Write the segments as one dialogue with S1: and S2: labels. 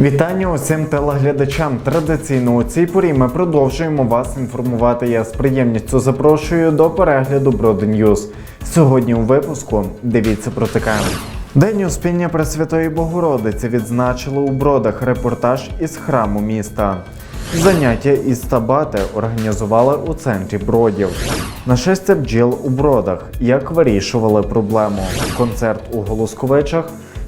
S1: Вітання усім телеглядачам. Традиційно у цій порі ми продовжуємо вас інформувати. Я з приємністю запрошую до перегляду Броди Ньюз. Сьогодні у випуску дивіться про таке. День Успіння Пресвятої Богородиці відзначили у бродах репортаж із храму міста. Заняття із табати організували у центрі бродів. Нашестя бджіл у бродах. Як вирішували проблему. Концерт у Голосковичах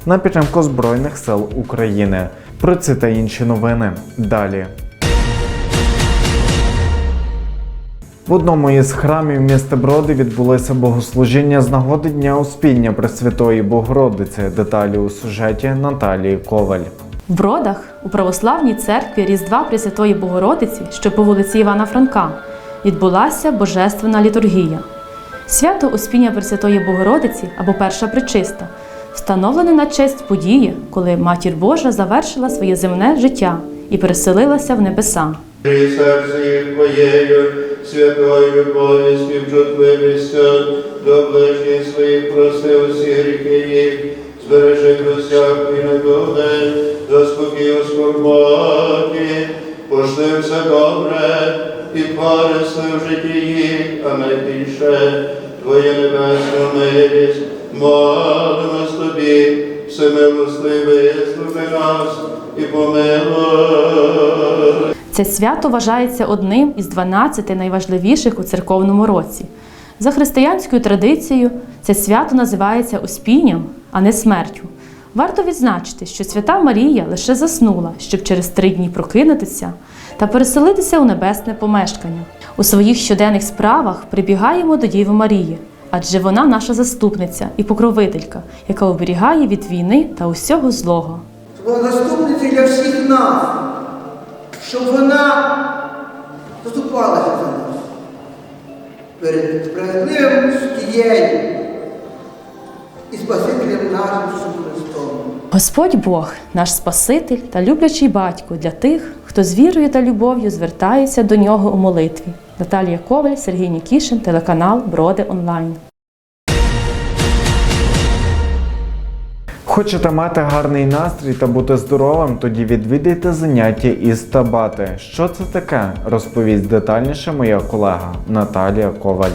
S1: на підтримку Збройних сил України. Про ці та інші новини далі. В одному із храмів міста Броди відбулося богослужіння з нагоди Дня Успіння Пресвятої Богородиці. Деталі у сюжеті Наталії Коваль.
S2: В Бродах у православній церкві Різдва Пресвятої Богородиці, що по вулиці Івана Франка, відбулася божественна літургія. Свято Успіння Пресвятої Богородиці або Перша Пречиста встановлене на честь події, коли Матір Божа завершила своє земне життя і переселилася в небеса.
S3: І серце Твоєю, святою любові, співчутливістю, до ближніх своїх прости усі гріхи їх, збережи до всякої недуги, до спокою скорботі, пошли все добре, і парисли в житті їх, а найбільше Твоє небесна милість, молимось Тобі, всемилостивий, слухай нас і помилуй.
S2: Це свято вважається одним із 12 найважливіших у церковному році. За християнською традицією, це свято називається Успінням, а не смертю. Варто відзначити, що свята Марія лише заснула, щоб через три дні прокинутися та переселитися у небесне помешкання. У своїх щоденних справах прибігаємо до Діви Марії, адже вона наша заступниця і покровителька, яка оберігає від війни та усього злого.
S4: Заступниця для всіх нас, щоб вона заступалася за нас перед справедливим суддєю і Спасителем нашим Христом.
S2: Господь Бог, наш Спаситель та люблячий батько для тих, хто з вірою та любов'ю звертається до нього у молитві. Наталія Коваль, Сергій Нікішин, телеканал Броди Онлайн.
S1: Хочете мати гарний настрій та бути здоровим, тоді відвідайте заняття із табати. Що це таке? Розповість детальніше моя колега Наталія Коваль.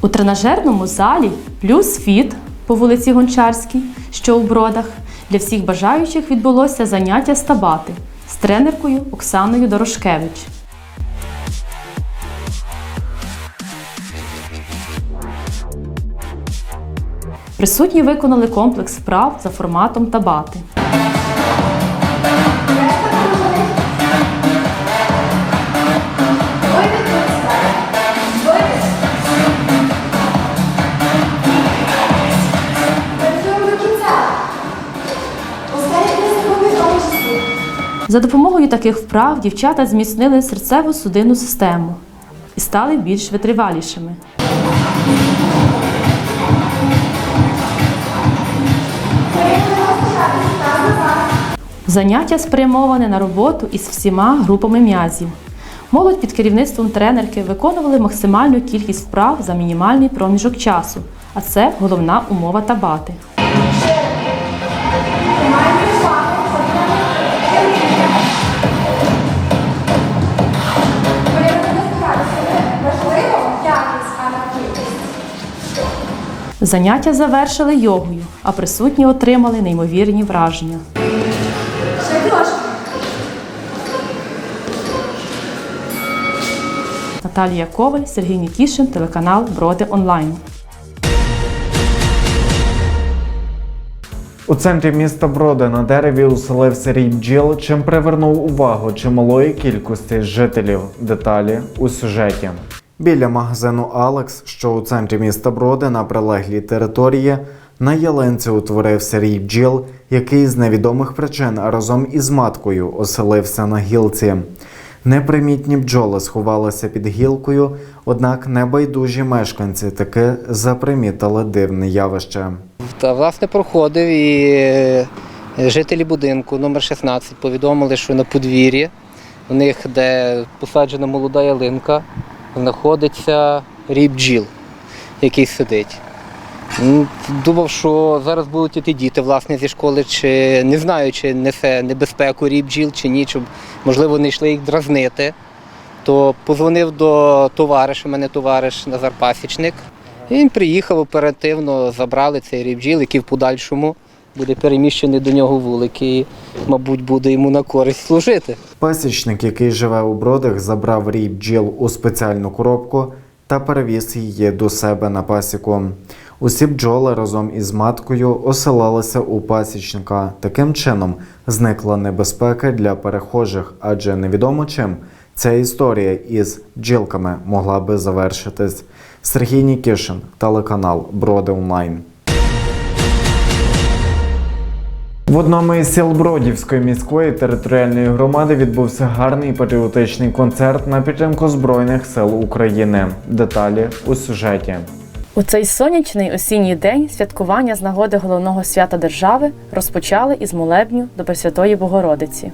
S2: У тренажерному залі плюс фіт по вулиці Гончарській, що у Бродах, для всіх бажаючих відбулося заняття з табати з тренеркою Оксаною Дорошкевич. Присутні виконали комплекс вправ за форматом табати. За допомогою таких вправ дівчата зміцнили серцево-судинну систему і стали більш витривалішими. Заняття спрямоване на роботу із всіма групами м'язів. Молодь під керівництвом тренерки виконували максимальну кількість вправ за мінімальний проміжок часу, а це головна умова табати. Заняття завершили йогою, а присутні отримали неймовірні враження. Наталія Коваль, Сергій Нікішин, телеканал Броди Онлайн.
S1: У центрі міста Броди на дереві уселився рій бджіл, чим привернув увагу чималої кількості жителів. Деталі у сюжеті. Біля магазину Алекс, що у центрі міста Броди на прилеглій території, на ялинці утворився рій бджіл, який з невідомих причин разом із маткою оселився на гілці. Непримітні бджоли сховалися під гілкою, однак небайдужі мешканці таки запримітили дивне явище.
S5: Та власне проходив і е, жителі будинку номер 16 повідомили, що на подвір'ї у них, де посаджена молода ялинка, знаходиться рій бджіл, який сидить. Думав, що зараз будуть іти діти власне зі школи, чи не знаю, чи несе небезпеку рій бджіл чи ні, щоб можливо не йшли їх дразнити. То позвонив до товариша, мене товариш Назар Пасічник. Він приїхав оперативно, забрали цей рій бджіл, який в подальшому буде переміщений до нього вулик і, мабуть, буде йому на користь служити.
S1: Пасічник, який живе у бродах, забрав рій бджіл у спеціальну коробку та перевіз її до себе на пасіку. Усі бджоли разом із маткою оселилися у пасічника. Таким чином зникла небезпека для перехожих, адже невідомо чим ця історія із бджілками могла би завершитись. Сергій Нікішин, телеканал Броди Онлайн. В одному із сіл Бродівської міської територіальної громади відбувся гарний патріотичний концерт на підтримку Збройних сил України. Деталі у сюжеті.
S2: У цей сонячний осінній день святкування з нагоди головного свята держави розпочали із молебню до Пресвятої Богородиці.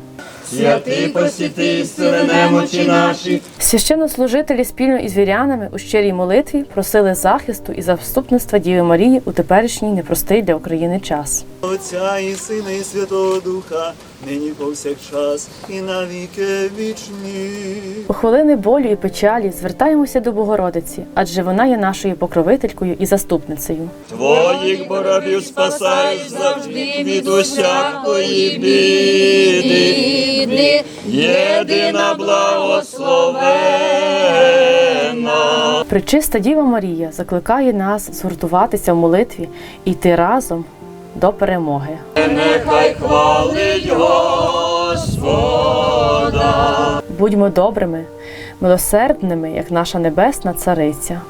S6: Святий посвятий, стили немочі наші,
S2: Священнослужителі спільно із вірянами у щирій молитві просили захисту і заступництва Діви Марії у теперішній непростий для України час.
S6: Отця і Сина, і Святого Духа, нині повсякчас, і на віки вічні.
S2: У хвилини болю і печалі звертаємося до Богородиці, адже вона є нашою покровителькою і заступницею.
S6: Твоїх боробів спасаєш завжди від усякої біди. Єдина благословена.
S2: Пречиста Діва Марія закликає нас згуртуватися в молитві і йти разом до перемоги.
S6: Нехай хвалить Господа.
S2: Будьмо добрими, милосердними, як наша небесна цариця.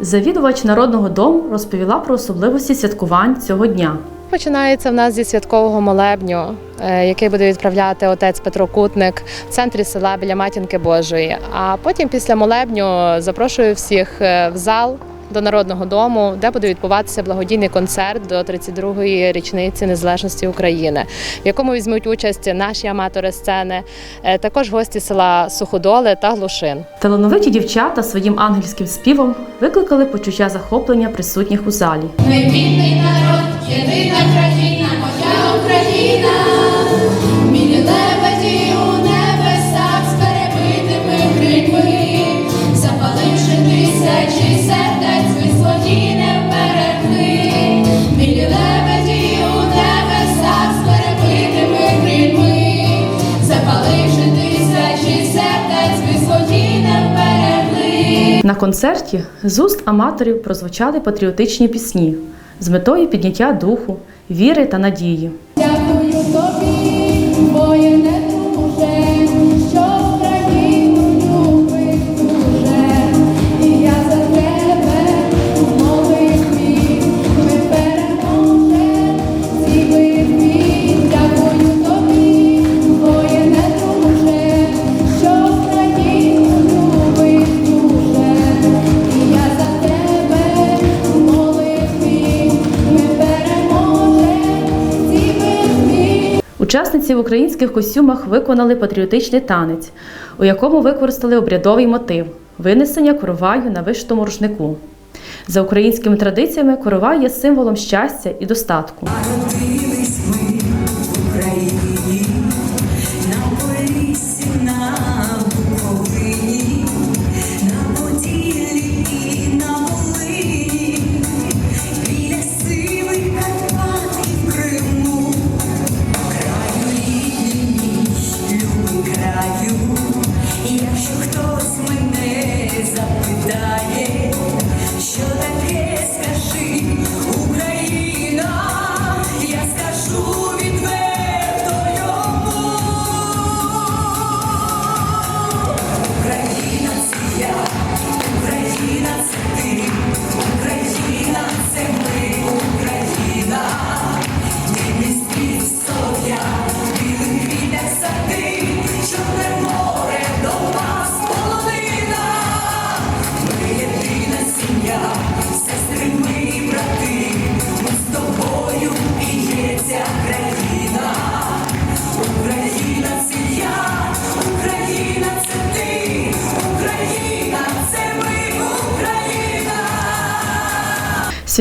S2: Завідувач народного дому розповіла про особливості святкувань цього дня.
S7: Починається в нас зі святкового молебню, е, який буде відправляти отець Петро Кутник в центрі села біля Матінки Божої. А потім після молебню запрошую всіх е, в зал до народного дому, де буде відбуватися благодійний концерт до 32-ї річниці незалежності України, в якому візьмуть участь наші аматори сцени, е, також гості села Суходоли та Глушин.
S2: Талановиті дівчата своїм ангельським співом викликали почуття захоплення присутніх у залі.
S8: Найбідний народ, єдина країна, моя Україна,
S2: концерті з уст аматорів прозвучали патріотичні пісні з метою підняття духу, віри та надії. В українських костюмах виконали патріотичний танець, у якому використали обрядовий мотив винесення короваю на вишитому рушнику. За українськими традиціями коровай є символом щастя і достатку.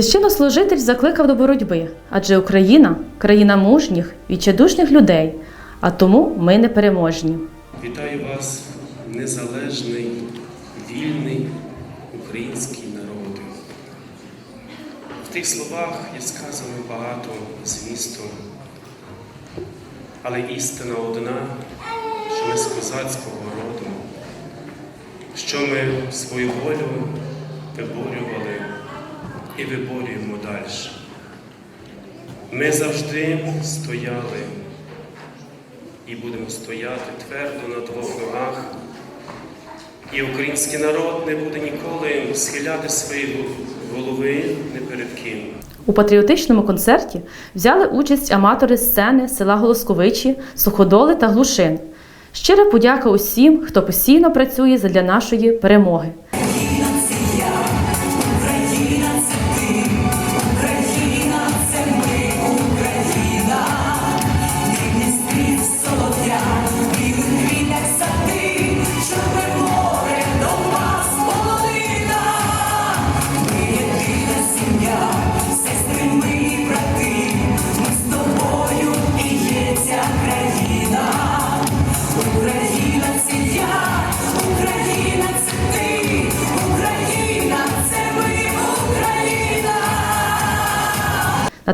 S2: Священнослужитель закликав до боротьби, адже Україна країна мужніх, відчайдушних людей, а тому ми непереможні.
S9: Вітаю вас, незалежний, вільний український народи. В тих словах є сказано багато змісту, але істина одна, що ми з козацького роду, що ми свою волю виборювали і виборюємо далі. Ми завжди стояли і будемо стояти твердо на двох ногах. І український народ не буде ніколи схиляти свої голови не перед ким.
S2: У патріотичному концерті взяли участь аматори сцени села Голосковичі, Суходоли та Глушин. Щира подяка усім, хто постійно працює задля нашої перемоги.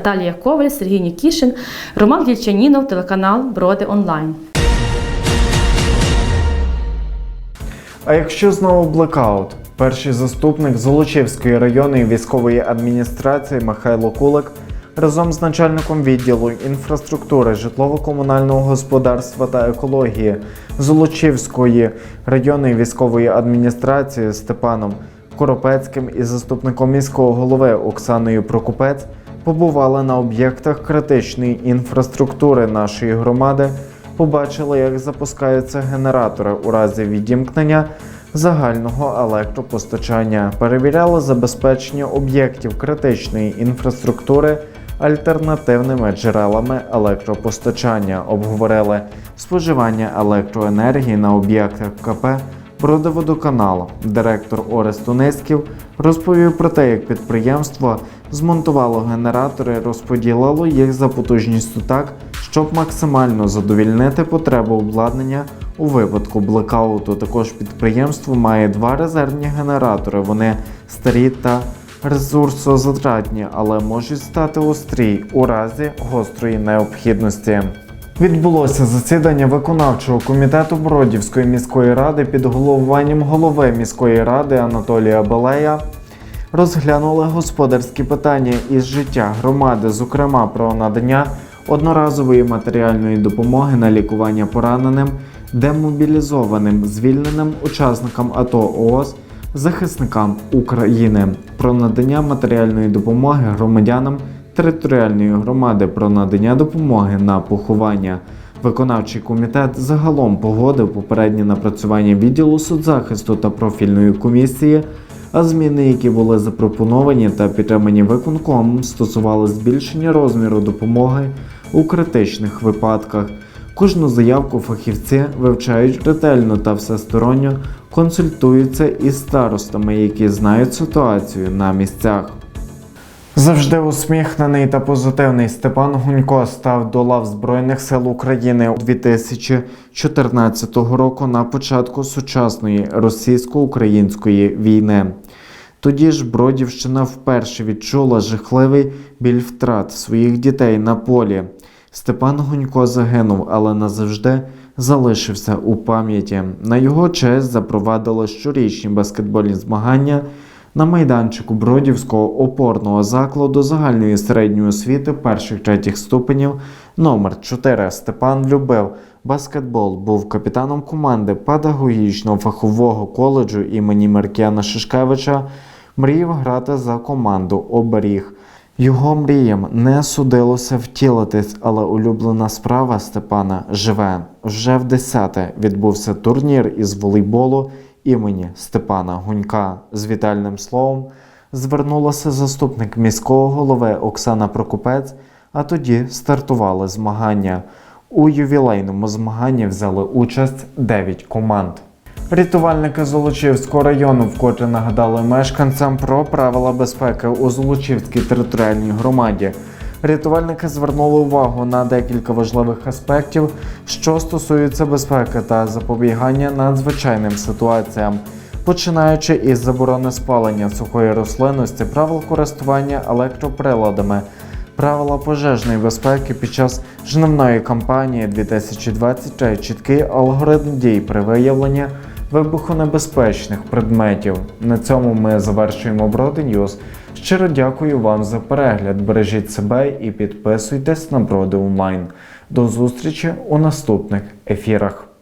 S2: Наталія Коваль, Сергій Нікішин, Роман Вільчанінов, телеканал Броди Онлайн.
S1: А якщо знову блекаут? Перший заступник Золочівської районної військової адміністрації Михайло Кулик разом з начальником відділу інфраструктури, житлово-комунального господарства та екології Золочівської районної військової адміністрації Степаном Коропецьким і заступником міського голови Оксаною Прокупець побували на об'єктах критичної інфраструктури нашої громади побачили, як запускаються генератори у разі відімкнення загального електропостачання, перевіряли забезпечення об'єктів критичної інфраструктури альтернативними джерелами електропостачання, обговорили споживання електроенергії на об'єктах КП Бродоводоканал. Директор Орес Тунецьків розповів про те, як підприємство змонтувало генератори, розподілило їх за потужністю так, щоб максимально задовільнити потребу обладнання у випадку блекауту. Також підприємство має два резервні генератори. Вони старі та ресурсозатратні, але можуть стати острі у разі гострої необхідності. Відбулося засідання виконавчого комітету Бродівської міської ради під головуванням голови міської ради Анатолія Балея. Розглянули господарські питання із життя громади, зокрема про надання одноразової матеріальної допомоги на лікування пораненим, демобілізованим, звільненим учасникам АТО ООС, захисникам України, про надання матеріальної допомоги громадянам територіальної громади, про надання допомоги на поховання. Виконавчий комітет загалом погодив попереднє напрацювання відділу соцзахисту та профільної комісії. А зміни, які були запропоновані та підтримані виконкомом, стосували збільшення розміру допомоги у критичних випадках. Кожну заявку фахівці вивчають ретельно та всесторонньо консультуються із старостами, які знають ситуацію на місцях. Завжди усміхнений та позитивний Степан Гунько став до лав Збройних сил України у 2014 року на початку сучасної російсько-української війни. Тоді ж Бродівщина вперше відчула жахливий біль втрат своїх дітей на полі. Степан Гунько загинув, але назавжди залишився у пам'яті. На його честь запровадили щорічні баскетбольні змагання на майданчику Бродівського опорного закладу загальної середньої освіти перших третіх ступенів номер 4 Степан любив баскетбол, був капітаном команди педагогічного фахового коледжу імені Маркіяна Шишкевича. Мріяв грати за команду Оберіг. Його мріям не судилося втілитись, але улюблена справа Степана живе. Вже в десяте відбувся турнір із волейболу імені Степана Гунька. З вітальним словом звернулася заступник міського голови Оксана Прокопець, а тоді стартували змагання. У ювілейному змаганні взяли участь 9 команд. Рятувальники Золочівського району вкотре нагадали мешканцям про правила безпеки у Золочівській територіальній громаді. Рятувальники звернули увагу на декілька важливих аспектів, що стосуються безпеки та запобігання надзвичайним ситуаціям, починаючи із заборони спалення сухої рослинності, правил користування електроприладами, правила пожежної безпеки під час жнивної кампанії 2023, чіткий алгоритм дій при виявленні вибухонебезпечних предметів. На цьому ми завершуємо Броди Ньюз. Щиро дякую вам за перегляд. Бережіть себе і підписуйтесь на Броди Онлайн. До зустрічі у наступних ефірах.